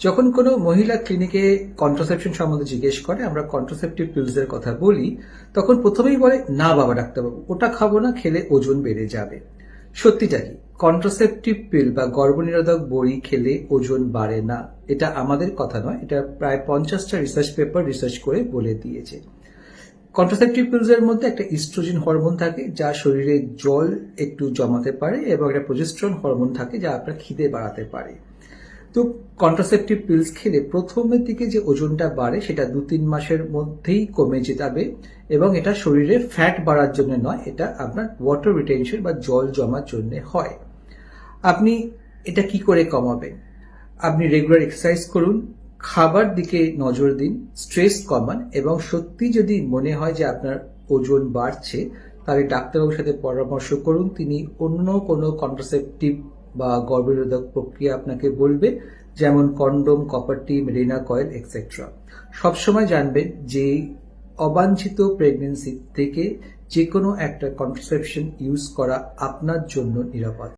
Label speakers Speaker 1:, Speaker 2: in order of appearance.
Speaker 1: যখন কোনো মহিলা ক্লিনিকে কন্ট্রাসেপশন সম্বন্ধে জিজ্ঞেস করে, আমরা কন্ট্রাসেপটিভ পিলসের কথা বলি, তখন প্রথমেই বলে, না বাবা, ডাক্তারবাবু, ওটা খাব না, খেলে ওজন বেড়ে যাবে। সত্যিটা কি? কন্ট্রাসেপটিভ পিল বা গর্ভনিরোধক বড়ি খেলে ওজন বাড়ে না, এটা আমাদের কথা নয়, এটা প্রায় পঞ্চাশটা রিসার্চ পেপার রিসার্চ করে বলে দিয়েছে। কন্ট্রাসেপটিভ পিলসের মধ্যে একটা ইস্ট্রোজেন হরমোন থাকে, যা শরীরে জল একটু জমাতে পারে এবং একটা প্রজেস্ট্রন হরমোন থাকে, যা আপনার খিদে বাড়াতে পারে। তো কন্ট্রাসেপটিভ পিলস খেলে প্রথমের দিকে যে ওজনটা বাড়ে, সেটা দু তিন মাসের মধ্যেই কমে যাবে এবং এটা শরীরে ফ্যাট বাড়ার জন্য নয়, এটা আপনার ওয়াটার রিটেনশন বা জল জমার জন্য হয়। আপনি এটা কি করে কমাবেন? আপনি রেগুলার এক্সারসাইজ করুন, খাবার দিকে নজর দিন স্ট্রেস কমান এবং সত্যি যদি মনে হয় যে আপনার ওজন বাড়ছে, তাহলে ডাক্তারবাবুর সাথে পরামর্শ করুন, তিনি অন্য কোনো কন্ট্রাসেপটিভ বা গর্ভনিরোধক প্রক্রিয়া আপনাকে বলবে, যেমন কন্ডোম কপারটি রেনা, কয়েল এক্সেট্রা সবসময় জানবেন যে অবাঞ্ছিত প্রেগনেন্সি থেকে যে কোনো একটা কন্ট্রাসেপশন ইউজ করা আপনার জন্য নিরাপদ।